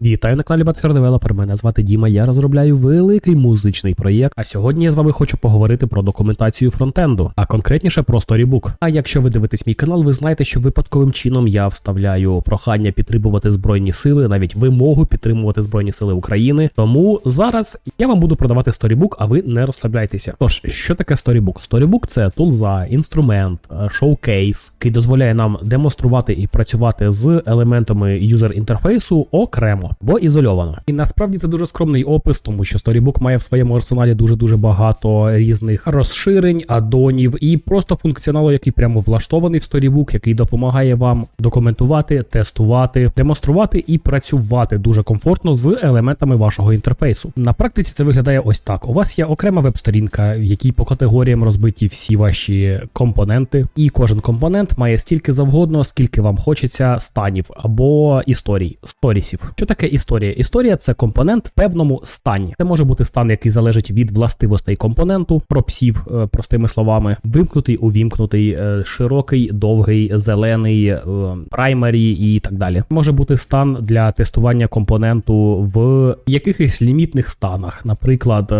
Вітаю на каналі Батхер Девелопер. Мене звати Діма. Я розробляю великий музичний проєкт. А сьогодні я з вами хочу поговорити про документацію фронтенду, а конкретніше про Storybook. А якщо ви дивитесь мій канал, ви знаєте, що випадковим чином я вставляю прохання підтримувати збройні сили, навіть вимогу підтримувати збройні сили України. Тому зараз я вам буду продавати Storybook, а ви не розслабляйтеся. Тож, що таке Storybook? Storybook – це тулза, інструмент, е, шоукейс, який дозволяє нам демонструвати і працювати з елементами юзер інтерфейсу окремо або ізольовано. І насправді це дуже скромний опис, тому що Storybook має в своєму арсеналі дуже дуже багато різних розширень, адонів і просто функціоналу, який прямо влаштований в Storybook, який допомагає вам документувати, тестувати, демонструвати і працювати дуже комфортно з елементами вашого інтерфейсу. На практиці це виглядає ось так: у вас є окрема веб-сторінка, в якій по категоріям розбиті всі ваші компоненти, і кожен компонент має стільки завгодно, скільки вам хочеться станів або історій, сторісів. Що таке історія? Історія це компонент в певному стані. Це може бути стан, який залежить від властивостей компоненту, пропсів, е, простими словами, вимкнутий, увімкнутий, е, широкий, довгий, зелений, е, праймарі і так далі. Може бути стан для тестування компоненту в якихось лімітних станах. Наприклад,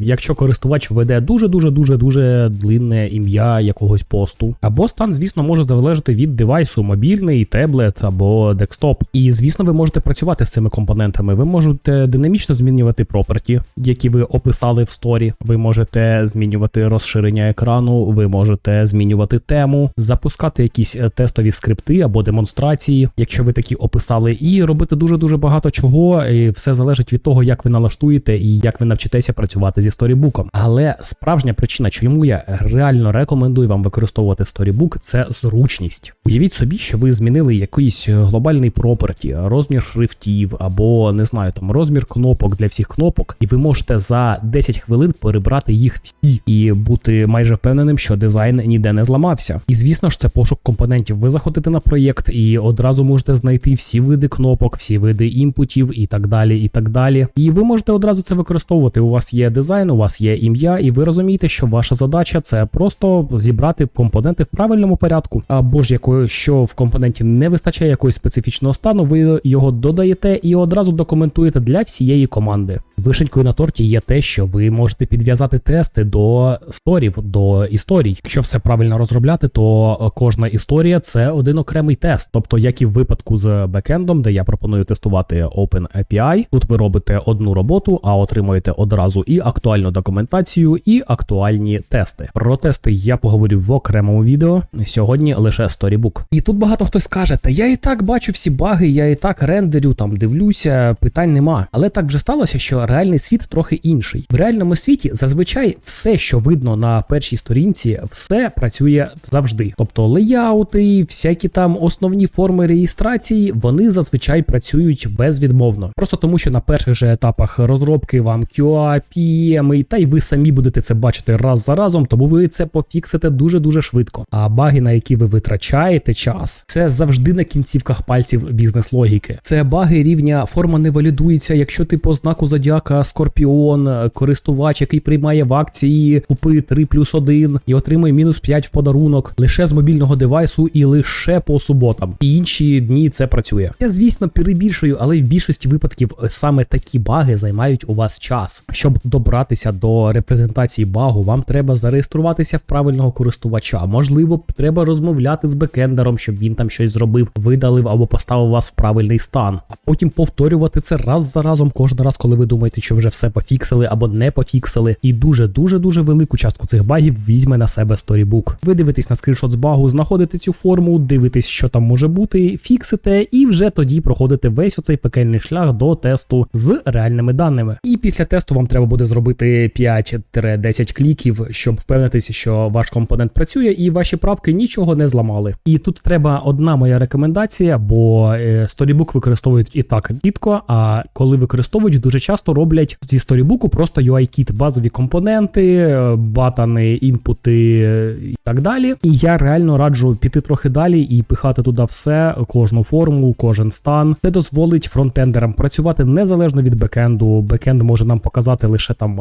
якщо користувач веде дуже дуже дуже дуже длинне ім'я якогось посту, або стан, звісно, може залежати від девайсу, мобільний, теблет або декстоп. І звісно, ви можете працювати з цими компонентами. Ви можете динамічно змінювати проперті, які ви описали в сторі. Ви можете змінювати розширення екрану, ви можете змінювати тему, запускати якісь е, тестові скрипти або демонстрації, якщо ви такі описали, і робити дуже дуже багато чого. І все залежить від того, як ви налаштуєте і як ви навчитеся працювати зі сторібуком. Але справжня причина, чому я реально рекомендую вам використовувати Storybook, це зручність. Уявіть собі, що ви змінили якийсь глобальний проперті, розмір шрифтів або не знаю, там розмір кнопок для всіх кнопок, і ви можете за 10 хвилин перебрати їх всі і бути майже впевненим, що дизайн ніде не зламався. І звісно ж, це пошук компонентів. Ви заходите на проєкт і одразу можете знайти всі види кнопок, всі види імпутів і так далі. І так далі. І ви можете одразу це використовувати. У вас є дизайн, у вас є ім'я, і ви розумієте, що ваша задача це просто зібрати компоненти в правильному порядку. Або ж якої, що в компоненті не вистачає якогось специфічного стану, ви його додаєте і одразу документуєте для всієї команди. Вишенькою на торті є те, що ви можете підв'язати тести до сторів, до історій. Якщо все правильно розробляти, то кожна історія це один окремий тест. Тобто, як і в випадку з бекендом, де я пропоную тестувати OpenAPI, тут ви робите одну роботу, а отримуєте одразу і актуальну документацію, і актуальні тести. Про тести я поговорю в окремому відео. Сьогодні лише Storybook. І тут багато хтось скаже: та я і так бачу всі баги, я і так рендерю, там дивлюся, питань нема. Але так вже сталося, що реальний світ трохи інший. В реальному світі зазвичай все, що видно на першій сторінці, все працює завжди. Тобто леяути, всякі там основні форми реєстрації, вони зазвичай працюють безвідмовно. Просто тому, що на перших же етапах розробки вам QA, PM, та й ви самі будете це бачити раз за разом, тому ви це пофіксите дуже дуже швидко. А баги, на які ви витрачаєте час, це завжди на кінцівках пальців бізнес-логіки. Це баги рівня форма не валідується, якщо ти по знаку зодіака Скорпіон, користувач, який приймає в акції купи 3 плюс 1 і отримує мінус 5 в подарунок лише з мобільного девайсу і лише по суботам. І інші дні це працює. Я, звісно, перебільшую, але в більшості випадків саме такі баги займають у вас час. Щоб добратися до репрезентації багу, вам треба зареєструватися в правильного користувача. Можливо, треба розмовляти з бекендером, щоб він там щось зробив, видалив або поставив вас в правильний стан, а потім повторювати це раз за разом, кожен раз, коли ви думаєте, що вже все пофіксили або не пофіксили. І дуже дуже велику частку цих багів візьме на себе Storybook. Ви дивитесь на скріншот з багу, знаходите цю форму, дивитесь, що там може бути, фіксите, і вже тоді проходите весь оцей пекельний шлях до тесту з реальними даними. І після тесту вам треба буде зробити 5-10 кліків, щоб впевнитися, що ваш компонент працює і ваші правки нічого не зламали. І тут треба одна моя рекомендація, бо е, Storybook використовують і так рідко, а коли використовують, дуже часто роблять зі сторібуку просто UI-кіт, базові компоненти, е, батани, імпути е, і так далі. І я реально раджу піти трохи далі і пихати туди все, кожну форму, кожен стан. Це дозволить фронтендерам працювати незалежно від бекенду. Бекенд може нам показати лише там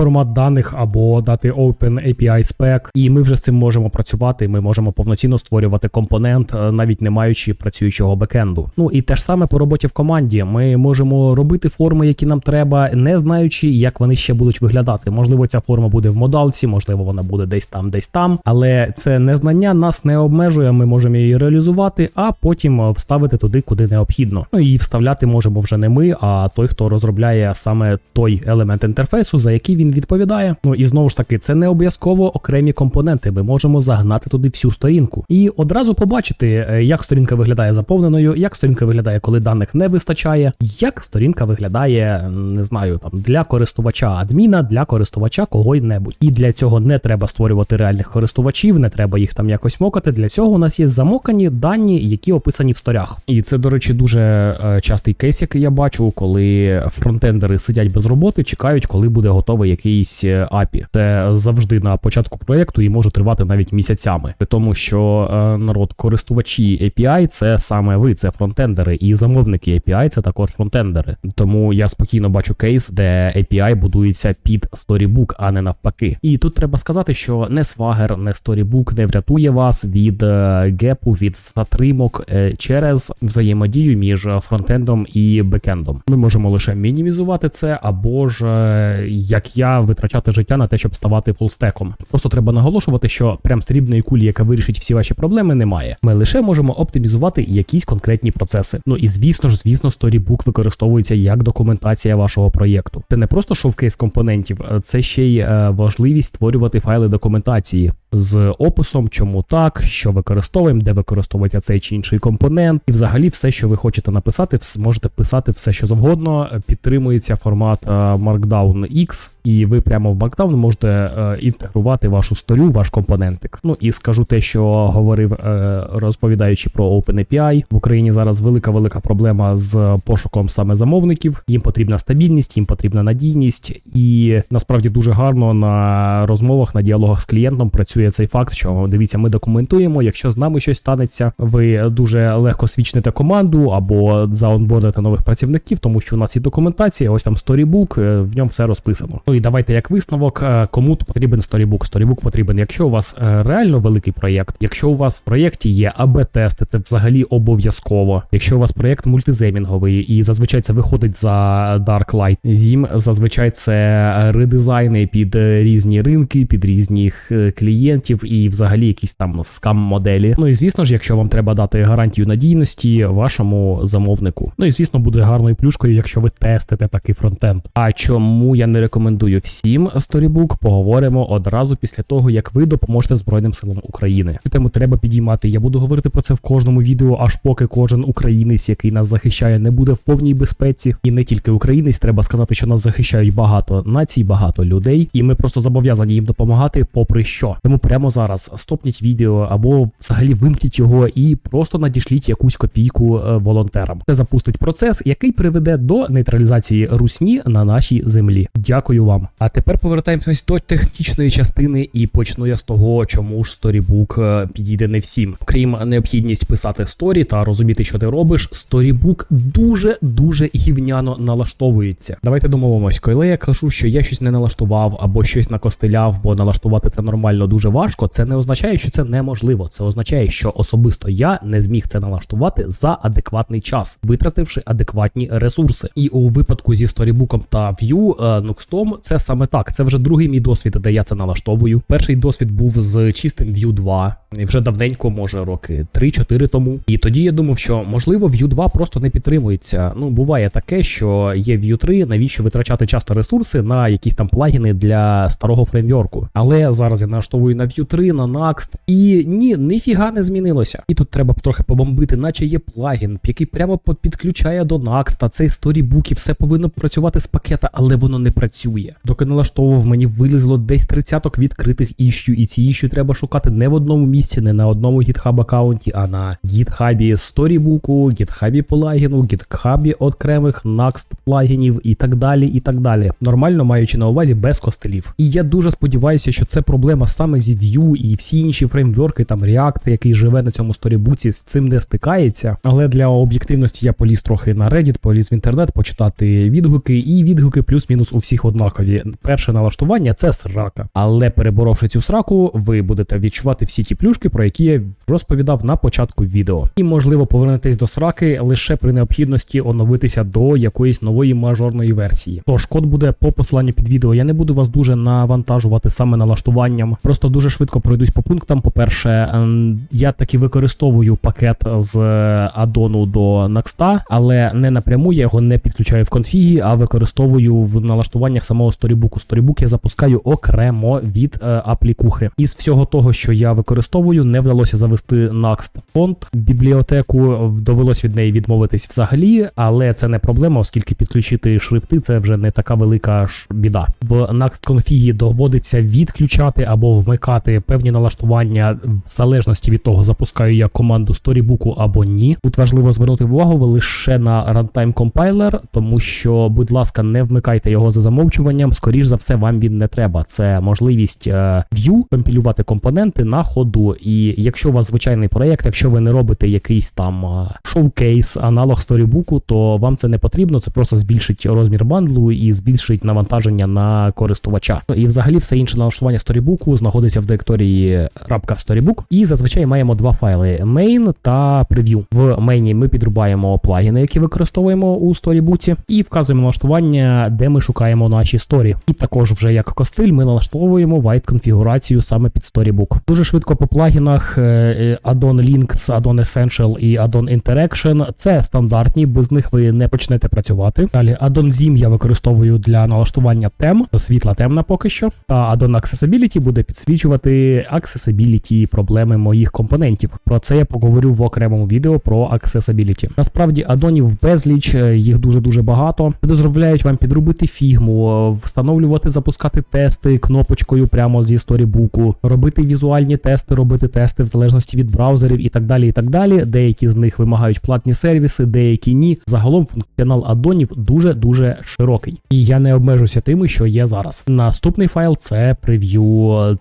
формат даних або дати Open API spec, і ми вже з цим можемо працювати. Ми можемо повноцінно створювати компонент, е, навіть не маючи працюючого бекенду. Ну і те ж саме по роботі в команді. Ми можемо робити форми, які нам треба, не знаючи, як вони ще будуть виглядати. Можливо, ця форма буде в модалці, можливо, вона буде десь там, десь там. Але це незнання нас не обмежує. Ми можемо її реалізувати, а потім вставити туди, куди необхідно. Ну і вставляти можемо вже не ми, а той, хто розробляє саме той елемент інтерфейсу, за який він відповідає. Ну і знову ж таки, це не обов'язково окремі компоненти. Ми можемо загнати туди всю сторінку і одразу побачити, е, як сторінка виглядає заповненою, як сторінка виглядає, коли даних не вистачає, як сторінка виглядає, не знаю, там для користувача адміна, для користувача когось-небудь. І для цього не треба створювати реальних користувачів, не треба їх там якось мокати. Для цього у нас є замокані дані, які описані в сторях. І це, до речі, дуже е, частий кейс, який я бачу, коли фронтендери сидять без роботи, чекають, коли буде готовий якийсь е, API. Це завжди на початку проєкту і може тривати навіть місяцями, При тому що е, народ користувачі API це саме ви, це фронтендери, і замовники API це також фронтендери. Тому я спокійно бачу кейс, де API будується під Storybook, а не навпаки. І тут треба сказати, що не Swagger, не Storybook не врятує вас від е, гепу, від затримок е, через взаємодію між фронтендом і бекендом. Ми можемо лише мінімізувати це, або ж е, як я витрачати життя на те, щоб ставати фулстеком. Просто треба наголошувати, що прям срібної кулі, яка вирішить всі ваші проблеми, немає. Ми лише можемо оптимізувати якісь конкретні процеси. Ну і звісно ж, звісно, Storybook використовується як документація вашого проєкту. Це не просто шовкейс компонентів, е, це ще й е, важливість створювати файли документації з описом, чому так, що використовуємо, де використовується цей чи інший компонент, і взагалі все, що ви хочете написати, можете писати все, що завгодно. Підтримується формат е, Markdown X, і ви прямо в Markdown можете е, інтегрувати вашу сторю, ваш компонентик. Ну і скажу те, що говорив е, розповідаючи про OpenAPI. В Україні зараз велика велика проблема з пошуком саме замовників. Їм потрібна стабільність, їм потрібна надійність, і насправді дуже гарно на розмовах, на діалогах з клієнтом працює цей факт, що дивіться, ми документуємо. Якщо з нами щось станеться, ви дуже легко свічните команду або заонбордите нових працівників, тому що у нас є документація. Ось там сторібук, е, в ньому все розписано. Ну і давайте як висновок, е, кому потрібен сторібук. Сторібук потрібен, якщо у вас е, реально великий проєкт, якщо у вас в проєкті є АБ-тести, це взагалі обов'язково. Якщо у вас проєкт мультиземінговий, і зазвичай це виходить за Darklight, Зім зазвичай це редизайни під різні ринки, під різних е, клієнтів і взагалі якісь там скам-моделі. Ну і звісно ж, якщо вам треба дати гарантію надійності вашому замовнику. Ну і звісно, буде гарною плюшкою, якщо ви тестите такий фронтенд. А чому я не рекомендую всім Storybook, поговоримо одразу після того, як ви допоможете Збройним силам України. Цю тему треба підіймати. Я буду говорити про це в кожному відео, аж поки кожен українець, який нас захищає, не буде в повній безпеці. І не тільки українець, треба сказати, що нас захищають багато націй, багато людей, і ми просто зобов'язані їм допомагати, попри що. Тому прямо зараз стопніть відео або взагалі вимкніть його і просто надішліть якусь копійку е, волонтерам. Це запустить процес, який приведе до нейтралізації русні на нашій землі. Дякую вам. А тепер повертаємось до технічної частини, і почну я з того, чому ж Storybook е, підійде не всім. Крім необхідність писати сторі та розуміти, що ти робиш, Storybook дуже дуже гівняно налаштовується. Давайте домовимось, коли я кажу, що я щось не налаштував або щось накостеляв, бо налаштувати це нормально дуже важко. Це не означає, що це неможливо. Це означає, що особисто я не зміг це налаштувати за адекватний час, витративши адекватні ресурси. І у випадку зі Storybook та Vue е, Nuxtom це саме так. Це вже другий мій досвід, де я це налаштовую. Перший досвід був з чистим Vue 2, і вже давненько, може роки 3-4 тому. І тоді я думав, що можливо Vue 2 просто не підтримується. Ну буває таке, що є Vue 3, навіщо витрачати часто ресурси на якісь там плагіни для старого фреймворку. Але зараз я налаштовую на Vue 3, на Next. І ні, ніфіга не змінилося. І тут треба трохи побомбити, наче є плагін, який прямо підключає до Next. Цей сторібук і все повинно працювати з пакета, але воно не працює. Доки налаштовував, мені вилізло десь тридцяток відкритих іщу, і ці іщу треба шукати не в одному місці, не на одному GitHub аккаунті, а на GitHub сторібуку, GitHub плагіну, GitHub окремих Next плагінів і так далі. і так далі. Нормально маючи на увазі без костелів. І я дуже сподіваюся, що це проблема саме зі Vue і всі інші фреймворки, там React, який живе на цьому сторібуці, з цим не стикається. Але для об'єктивності я поліз трохи на Reddit, поліз в інтернет, почитати відгуки, і відгуки плюс-мінус у всіх однакові. Перше налаштування це срака. Але переборовши цю сраку, ви будете відчувати всі ті плюшки, про які я розповідав на початку відео. І можливо повернетесь до сраки лише при необхідності оновитися до якоїсь нової мажорної версії. Тож код буде по посиланню під відео. Я не буду вас дуже навантажувати саме налаштуванням. Просто дуже швидко пройдусь по пунктам. По-перше, ем, я таки використовую пакет з е, адону до Next, але не напряму я його не підключаю в конфігі, а використовую в налаштуваннях самого сторібуку. Сторібук я запускаю окремо від е, аплікухи. Із всього того, що я використовую, не вдалося завести Next фонд. Бібліотеку довелось від неї відмовитись взагалі, але це не проблема, оскільки підключити шрифти це вже не така велика ж біда. В Next конфігі доводиться відключати або вмикати певні налаштування в залежності від того, запускаю я команду сторібуку або ні. Тут важливо звернути увагу лише на runtime compiler, тому що, будь ласка, не вмикайте його за замовчуванням. Скоріш за все, вам він не треба. Це можливість е, Vue компілювати компоненти на ходу. І якщо у вас звичайний проєкт, якщо ви не робите якийсь там е, шоукейс, аналог сторібуку, то вам це не потрібно. Це просто збільшить розмір бандлу і збільшить навантаження на користувача. І взагалі все інше налаштування сторібуку знаходиться в директорії .storybook. І зазвичай маємо два файли: main та preview. В мейні ми підрубаємо плагіни, які використовуємо у сторібуці, і вказуємо налаштування, де ми шукаємо наші сторі. І також вже як костиль ми налаштовуємо white конфігурацію саме під Storybook. Дуже швидко по плагінах е, е, Addon Links, Addon Essential і Addon Interaction. Це стандартні, без них ви не почнете працювати. Далі Addon Zim я використовую для налаштування тем, світла темна поки що. Та Addon Accessibility буде підсвічувати accessibility проблеми моїх компонентів. Про це я поговорю в окремому відео про accessibility. Насправді адонів безліч, е, їх дуже дуже багато. Вони дозволяють вам підробити фігму, е, встановлювати, запускати тести кнопочкою прямо зі сторібуку, робити візуальні тести, робити тести в залежності від браузерів і так далі. І так далі. Деякі з них вимагають платні сервіси, деякі ні. Загалом функціонал адонів дуже дуже широкий. І я не обмежуся тими, що є зараз. Наступний файл це preview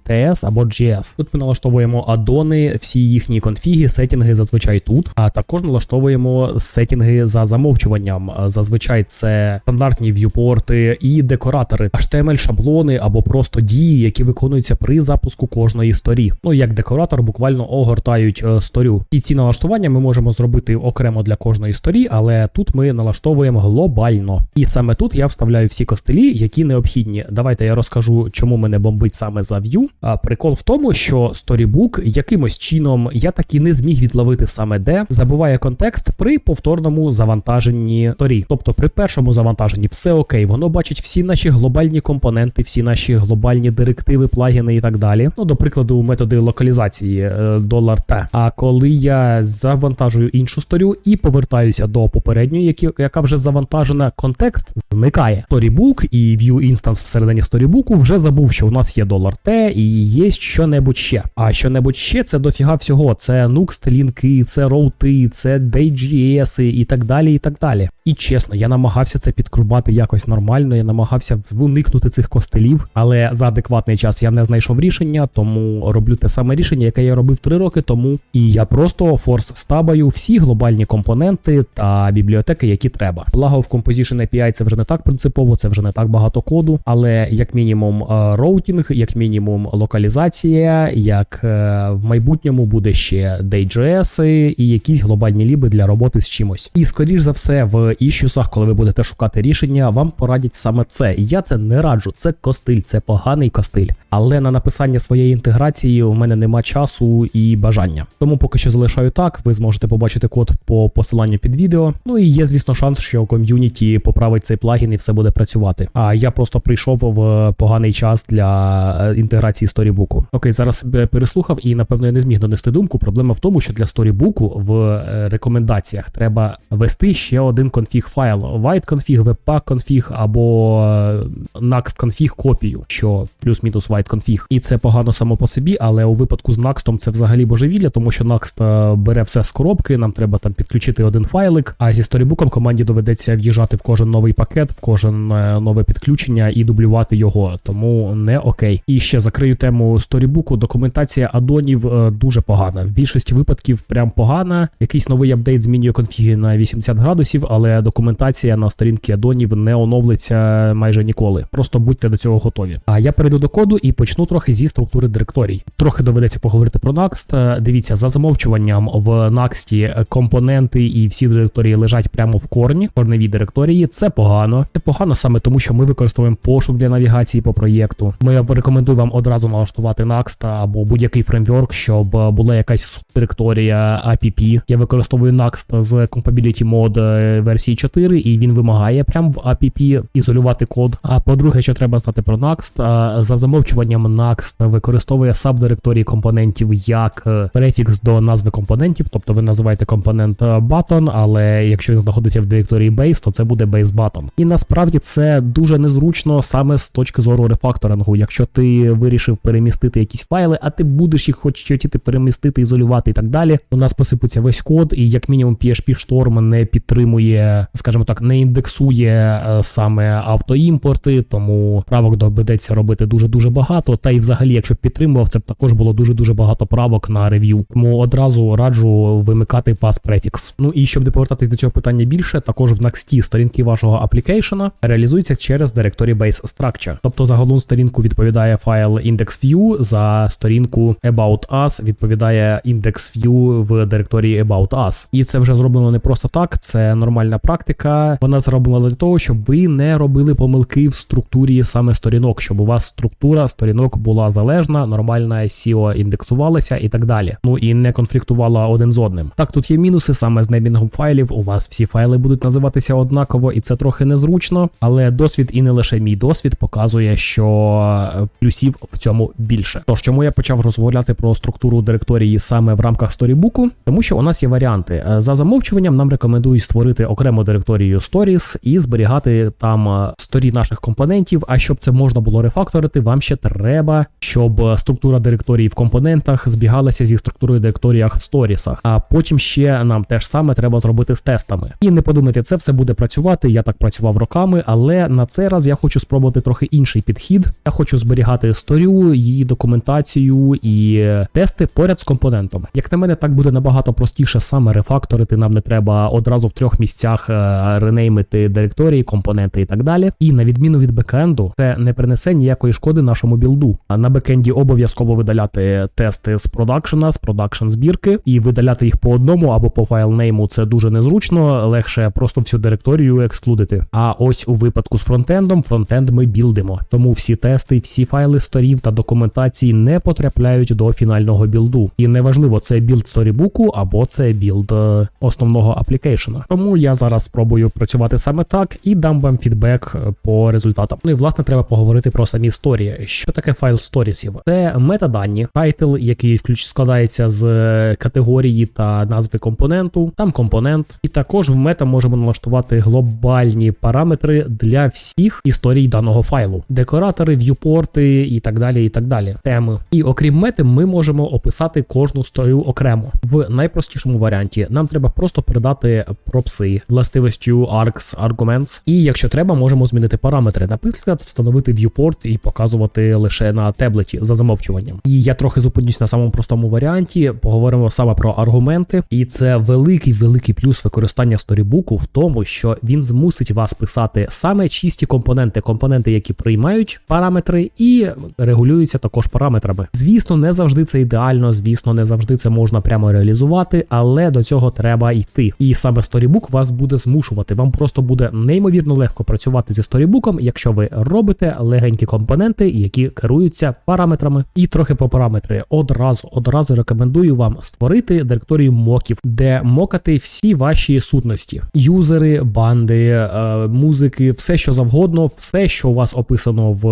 TS або JS. Тут ми налаштовуємо адони, всі їхні конфіги, сетінги зазвичай тут. А також налаштовуємо сетінги за замовчуванням. Зазвичай це стандартні в'юпорти і декоратори, HTML шаблони або просто дії, які виконуються при запуску кожної сторі. Ну як декоратор буквально огортають е, сторю. І ці налаштування ми можемо зробити окремо для кожної сторі, але тут ми налаштовуємо глобально. І саме тут я вставляю всі костелі, які необхідні. Давайте я розкажу, чому мене бомбить саме за Vue. Прикол в тому, що Storybook якимось чином я таки не зміг відловити саме де, забуває контекст при повторному завантаженні сторі. Тобто при першому завантаженні все окей, воно бачить всі наші глобальні компоненти, всі наші глобальні директиви, плагіни і так далі. Ну, до прикладу, методи локалізації е, $T. А коли я завантажую іншу сторю і повертаюся до попередньої, які, яка вже завантажена, контекст зникає. Storybook і View Instance всередині Storybook вже забув, що у нас є $T і є що-небудь ще. А що-небудь ще це дофіга всього. Це Nuxt лінки, це роути, це Day.js і так далі. І так далі. І чесно, я намагався це підкрубати якось нормально. Я намагався уникнути цих костелів, але за адекватний час я не знайшов рішення, тому роблю те саме рішення, яке я робив три роки тому. І я просто форс стабаю всі глобальні компоненти та бібліотеки, які треба. Благо в Composition API це вже не так принципово, це вже не так багато коду, але як мінімум е, роутінг, як мінімум локалізація, як е, в майбутньому буде ще Day.js і якісь глобальні ліби для роботи з чимось. І скоріш за все, в іщусах, коли ви будете шукати рішення, вам порадять саме це. Я це не раджу, це костиль, це поганий костиль. Але на написання своєї інтеграції у мене нема часу і бажання. Тому поки що залишаю так. Ви зможете побачити код по посиланню під відео. Ну і є, звісно, шанс, що ком'юніті поправить цей плагін і все буде працювати. А я просто прийшов в поганий час для е, інтеграції сторі сторібуку. Окей, зараз себе переслухав і напевно я не зміг донести думку. Проблема в тому, що для сторібуку в е, рекомендаціях треба ввести ще один конфіг файл: white config, webpack config або е, next config копію, що плюс-мінус white config. І це погано само по собі, але у випадку з Next це взагалі божевілля, тому що Next е, бере все з коробки. Нам треба там підключити один файлик. А зі сторібуком команді доведеться в'їжджати в кожен новий пакет, в кожен нове підключення і дублювати його. Тому не окей. І ще закрию тему сторібуку. Документація адонів е, дуже погана. В більшості випадків прям погана. Якийсь новий апдейт змінює конфіги на 80 градусів, але документація на сторінки адонів не оновлиться майже ніколи. Просто будьте до цього готові. А я перейду до коду і почну трохи зі структури директорій. Трохи доведеться поговорити про Next. Е, Дивіться, за замовчуванням в Next компоненти і всі директорії лежать прямо в корні, корневі директорії. Це погано. Це погано саме тому, що ми використовуємо пошук для навігації по проєкту. Ми рекомендую вам одразу налаштувати Next або будь-який фреймворк, щоб була якась директорія APP. Я використовую Next з Compatibility Mode е, версії 4, і він вимагає прямо в APP ізолювати код. А по-друге, що треба знати про Next, за замовчуванням Next використовує сабдиректорії компонентів як е, префікс до назви компонентів, тобто ви називаєте компонент е, button, але якщо він знаходиться в директорії base, то це буде base button. І насправді це дуже незручно саме з точки зору рефакторингу. Якщо ти вирішив перемістити якісь файли, а ти будеш їх хоч хотіти перемістити, ізолювати і так далі. У нас посипеться весь код, і як мінімум PHP Storm не підтримує, скажімо так, не індексує е, саме автоімпорти, тому правок доведеться робити дуже дуже багато. Та й взагалі, якщо б підтримував, це б також було дуже дуже багато правок на рев'ю. Тому одразу раджу вимикати пас префікс. Ну і щоб не повертатись до цього питання більше, також в Next сторінки вашого аплікейшена реалізуються через Directory Base Structure. Тобто за головну сторінку відповідає файл IndexView, за сторінку About Us відповідає IndexView в директорії About Us. І це вже зроблено не просто так, це нормальна практика. Вона зроблена для того, щоб ви не робили помилки в структурі саме сторінок, щоб у вас структура сторінок була залежна, нормальна SEO індексувалася і так далі. Ну і не конфліктувала один з одним. Так, тут є мінуси саме з неймінгом файлів. У вас всі файли будуть називатися однаково, і це трохи незручно. Але досвід і не лише мій досвід показує, що е, плюсів в цьому більше. Тож чому я почав розмовляти про структуру директорії саме в рамках сторібуку? Тому що у нас є варіанти. Е, За замовчуванням нам рекомендують створити окрему директорію Stories і зберігати там е, сторі наших компонентів. А щоб це можна було рефакторити, вам ще треба, щоб структура директорії в компонентах збігалася зі структурою директоріях в сторісах. А потім ще нам теж саме треба зробити з тестами. І не подумайте, це все буде працювати. Я так працював роками, але на цей раз я хочу спробувати трохи інший підхід. Я хочу зберігати сторію, її документацію і е, тести поряд з компонентом. Як на мене, так буде набагато простіше саме рефакторити. Нам не треба одразу в трьох місцях е, ренеймити директорії, компоненти і так далі. І на відміну від бекенду, це не принесе ніякої шкоди нашому білду. А на бекенді обов'язково видаляти тести з продакшена, з продакшн збірки, і видаляти їх по одному або по файлнейму це дуже незручно. Легше просто всю директорію ексклудити. А ось у випадку з фронтендом, фронтенд ми білдимо. Тому всі тести, всі файли сторів та документації не потрапляють до фінального білду. І неважливо, це білд сторібуку або це білд е, основного аплікейшена. Тому я зараз спробую працювати саме так і дам вам фідбек е, по результатам. Ну і власне треба поговорити про самі сторії. Що таке файл сторісів? Це метадані, тайтл, який включ складається з е, категорії та назви компоненту, там компонент, і також в мета можемо налаштувати глобальні параметри для всіх історій даного файлу, декоратори, в'юпорти і так далі. І так далі. Теми. І окрім мети, ми можемо описати кожну сторію окремо. В найпростішому варіанті нам треба просто передати пропси властивостю args arguments. І якщо треба, можемо змінити параметри. Наприклад, встановити viewport і показувати лише на таблеті за замовчуванням. І я трохи зупинюсь на самому простому варіанті. Поговоримо саме про аргументи, і це великий великий плюс використання сторібуку в тому, що він змусить вас писати саме чисті компоненти, компоненти, які приймають параметри, і регулюються також параметрами. Звісно, не завжди це ідеально, звісно, не завжди це можна прямо реалізувати, але до цього треба йти. І саме сторібук вас буде змушувати. Вам просто буде неймовірно легко працювати зі сторібуком, якщо ви робите легенькі компоненти, які керуються параметрами. І трохи по параметри. Одразу, одразу рекомендую вам створити директорію моків, де мокати всі ваші сутності: юзери, банди, е, музики, все що завгодно, все, що у вас описано в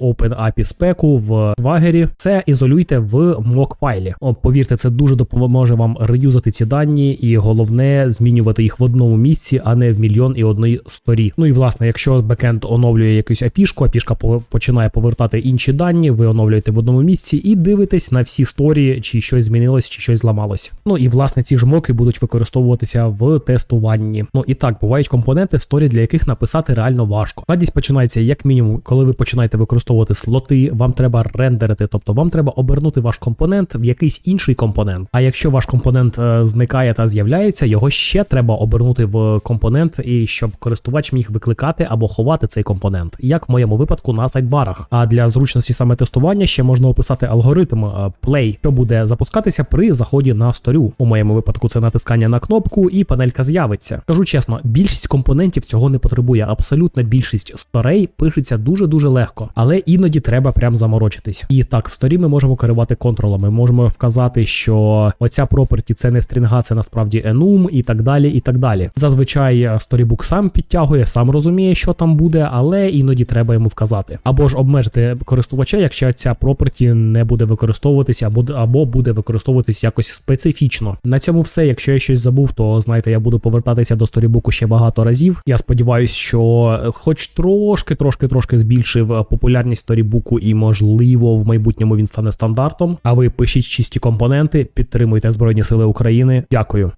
OpenAPI спеку, в свагері, це ізолюйте в мок файлі. Повірте, це дуже допоможе вам реюзати ці дані, і головне змінювати їх в одному місці, а не в мільйон і одної сторі. Ну і власне, якщо бекенд оновлює якусь апішку, апішка починає повертати інші дані, ви оновлюєте в одному місці і дивитесь на всі сторі, чи щось змінилось, чи щось зламалось. Ну і власне ці ж моки будуть використовуватися в тестуванні. Ну і так бувають компоненти, сторі для яких написати реально важко. Складність починається як мінімум, коли ви починаєте використовувати слоти, вам треба рендерити, тобто вам треба обернути ваш компонент в якийсь інший компонент. А якщо ваш компонент е, зникає та з'являється, його ще треба обернути в компонент, і щоб користувач міг викликати або ховати цей компонент, як в моєму випадку на сайдбарах. А для зручності саме тестування ще можна описати алгоритм е, play, що буде запускатися при заході на сторю. У моєму випадку це натискання на кнопку, і панелька з'явиться. Кажу чесно, більшість компонентів цього не потребує. Абсолютна більшість сторей пишеться дуже дуже легко, але іноді треба прям заморочитись. І так, в сторі ми можемо керувати контролами. Можемо вказати, що оця проперті це не стрінга, це насправді enum і так далі. І так далі. Зазвичай е, сторібук сам підтягує, сам розуміє, що там буде, але іноді треба йому вказати. Або ж обмежити користувача, якщо ця проперті не буде використовуватися, або, або буде використовуватись якось специфічно. На цьому все. Якщо я щось забув, то знаєте, я буду повертатися до сторібуку ще багато разів. Я сподіваюся, що е, хоч трошки, трошки, трошки збільшив е, популярність сторібуку, і можливо в майбутньому він стане стандартом. А ви пишіть чисті компоненти, підтримуйте Збройні Сили України. Дякую.